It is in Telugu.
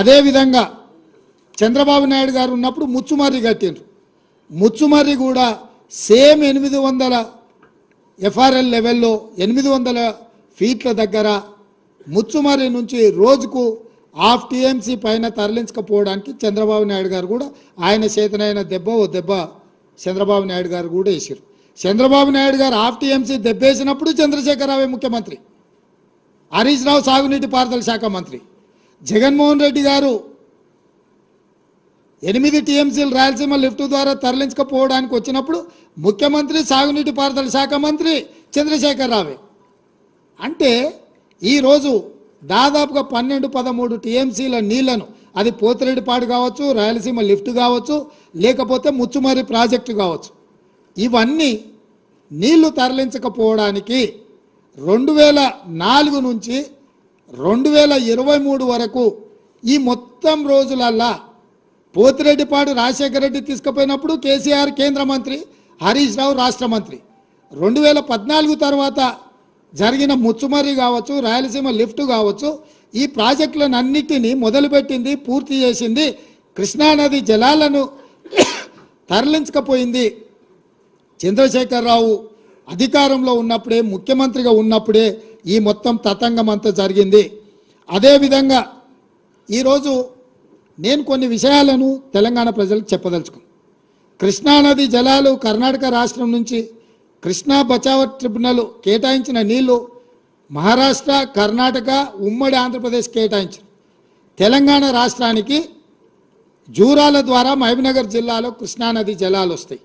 అదేవిధంగా చంద్రబాబు నాయుడు గారు ఉన్నప్పుడు ముచ్చుమర్రి కట్టిండ్రు. ముచ్చుమర్రి కూడా సేమ్ ఎనిమిది వందల ఎఫ్ఆర్ఎల్ లెవెల్లో ఎనిమిది వందల ఫీట్ల దగ్గర ముచ్చుమర్రి నుంచి రోజుకు హాఫ్ టీఎంసీ పైన తరలించకపోవడానికి చంద్రబాబు నాయుడు గారు కూడా ఆయన చేతనైన దెబ్బ ఓ దెబ్బ చంద్రబాబు నాయుడు గారు కూడా వేసారు చంద్రబాబు నాయుడు గారు హాఫ్ టీఎంసీ దెబ్బేసినప్పుడు చంద్రశేఖరరావు ముఖ్యమంత్రి. హరీష్ రావు సాగునీటి పారుదల శాఖ మంత్రి. జగన్మోహన్ రెడ్డి గారు ఎనిమిది టీఎంసీలు రాయలసీమ లిఫ్ట్ ద్వారా తరలించకపోవడానికి వచ్చినప్పుడు ముఖ్యమంత్రి సాగునీటి పారుదల శాఖ మంత్రి చంద్రశేఖర్ రావే. అంటే ఈరోజు దాదాపుగా పన్నెండు పదమూడు టీఎంసీల నీళ్ళను అది పోతిరెడ్డిపాడు కావచ్చు రాయలసీమ లిఫ్ట్ కావచ్చు లేకపోతే ముచ్చుమరి ప్రాజెక్టు కావచ్చు. ఇవన్నీ నీళ్ళు తరలించకపోవడానికి రెండు వేల నాలుగు నుంచి రెండు వేల ఇరవై మూడు వరకు ఈ మొత్తం రోజులల్లా పోతిరెడ్డిపాడు రాజశేఖర రెడ్డి తీసుకుపోయినప్పుడు కేసీఆర్ కేంద్ర మంత్రి హరీష్ రావు రాష్ట్ర మంత్రి. రెండు వేల పద్నాలుగు తర్వాత జరిగిన ముచ్చుమర్రి కావచ్చు రాయలసీమ లిఫ్ట్ కావచ్చు ఈ ప్రాజెక్టులను అన్నిటినీ మొదలుపెట్టింది పూర్తి చేసింది కృష్ణానది జలాలను తరలించకపోయింది చంద్రశేఖరరావు. అధికారంలో ఉన్నప్పుడే ముఖ్యమంత్రిగా ఉన్నప్పుడే ఈ మొత్తం తతంగం అంతా జరిగింది. అదేవిధంగా ఈరోజు నేను కొన్ని విషయాలను తెలంగాణ ప్రజలకు చెప్పదలుచుకున్నాను. కృష్ణానది జలాలు కర్ణాటక రాష్ట్రం నుంచి కృష్ణా బచావ ట్రిబ్యునల్ కేటాయించిన నీళ్ళు మహారాష్ట్ర కర్ణాటక ఉమ్మడి ఆంధ్రప్రదేశ్ కేటాయించారు. తెలంగాణ రాష్ట్రానికి జూరాల ద్వారా మహబూబ్నగర్ జిల్లాలో కృష్ణానది జలాలు వస్తాయి.